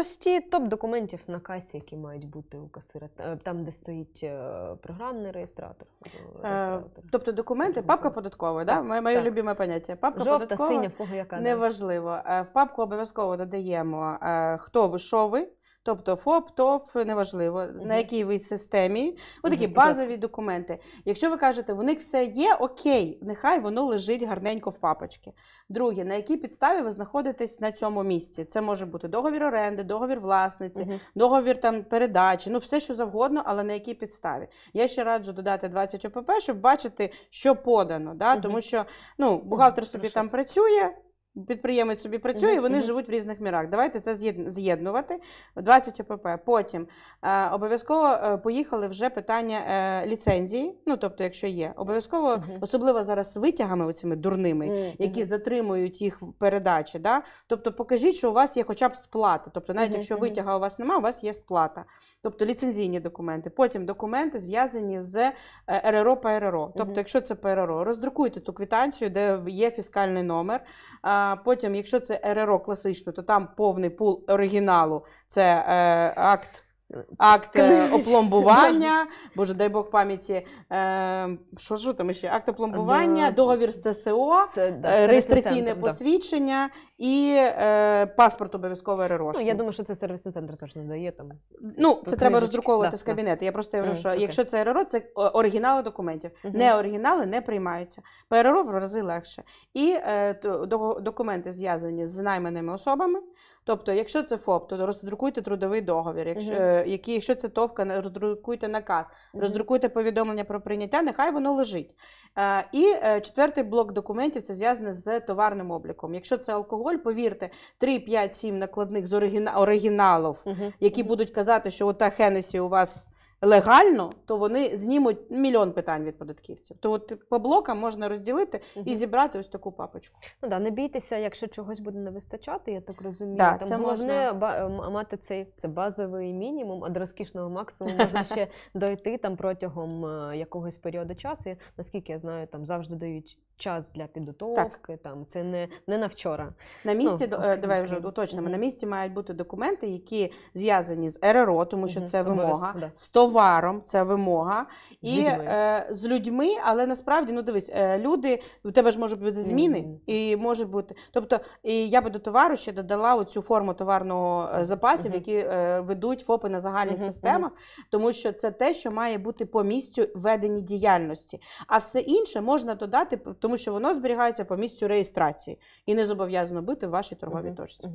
прості топ документів на касі, які мають бути у касира. Е, Там, де стоїть е, програмний реєстратор. е, реєстратор. Тобто документи, папка податкова, да? Моє, моє любиме поняття. Папка Жовта, податкова. синя, в кого яка. Неважливо. В папку обов'язково додаємо, хто ви, що ви. Тобто ФОП, ТОВ, неважливо, Мгм. на якій ви системі. Отакі Мгм, базові документи. Якщо ви кажете, у них все є, окей, нехай воно лежить гарненько в папочці. Друге, на якій підставі ви знаходитесь на цьому місці? Це може бути договір оренди, договір власниці, Мгм. договір там передачі, ну все що завгодно, але на якій підставі. Я ще раджу додати 20 ОПП, щоб бачити, що подано. Да? Мгм. Тому що ну, бухгалтер собі Хорошо там працює. Підприємець собі працює, вони живуть в різних мірах. Давайте це з'єд- з'єднувати. 20 ОПП. Потім е, обов'язково е, поїхали вже питання е, ліцензії. Ну тобто, якщо є, обов'язково, Мгм. особливо зараз з витягами, оцими дурними, Мгм, які затримують їх в передачі. Да? Тобто покажіть, що у вас є хоча б сплата. Тобто, навіть Мгм, якщо витяга у вас немає, у вас є сплата. Тобто ліцензійні документи. Потім документи зв'язані з е, РРО ПРРО. Тобто, Мгм. якщо це ПРРО, роздрукуйте ту квитанцію, де є фіскальний номер. Потім, якщо це РРО класично, то там повний пул оригіналу. Це е, акт. Акт е, опломбування, боже, дай Бог пам'яті. Е, що, що там ще? Акт опломбування, Да. договір з ЦСО, Це, да, е, сервісний реєстраційне центр, да. посвідчення і е, паспорт обов'язково РРО. Ну, я думаю, що це сервісний центр завжди надає там. Ну, це книжечки. треба роздруковувати Да, з да. кабінету. Я просто говорю, Мгм, що окей. якщо це РРО, це о- оригінали документів. Мгм. Не оригінали не приймаються. ПРРО в рази легше. І е, то- документи зв'язані з найманими особами. Тобто, якщо це ФОП, то роздрукуйте трудовий договір. Якщо, uh-huh. який, якщо це ТОВКа, роздрукуйте наказ, Мгм. роздрукуйте повідомлення про прийняття, нехай воно лежить. Е, і е, четвертий блок документів це зв'язане з товарним обліком. Якщо це алкоголь, повірте, 3, 5, 7 накладних з оригіна- оригіналів Мгм. які будуть казати, що ота Хенесі у вас легально, то вони знімуть мільйон питань від податківців. То от по блокам можна розділити і зібрати ось таку папочку. Ну да, не бійтеся, якщо чогось буде не вистачати, я так розумію. Да, Там це головне можна- ба- мати цей це базовий мінімум, а до розкішного максимуму можна ще дойти там протягом е, якогось періоду часу. Наскільки я знаю, там завжди дають час для підготовки. Там це не, не на вчора. На місці, Ну, е, окей, давай вже уточнимо, Мгм. на місці мають бути документи, які зв'язані з РРО, тому що Мгм, це вимога, да. з товаром, це вимога, З і людьми. е, з людьми, але насправді, ну дивись, е, люди, у тебе ж можуть бути зміни, Мгм. і може бути. Тобто, і я би до товару ще додала оцю форму товарного е, запасів, Мгм. які е, ведуть ФОПи на загальних Мгм, системах, тому що це те, що має бути по місцю ведення діяльності. А все інше можна додати, п- тому що воно зберігається по місцю реєстрації і не зобов'язано бути в вашій торговій точці.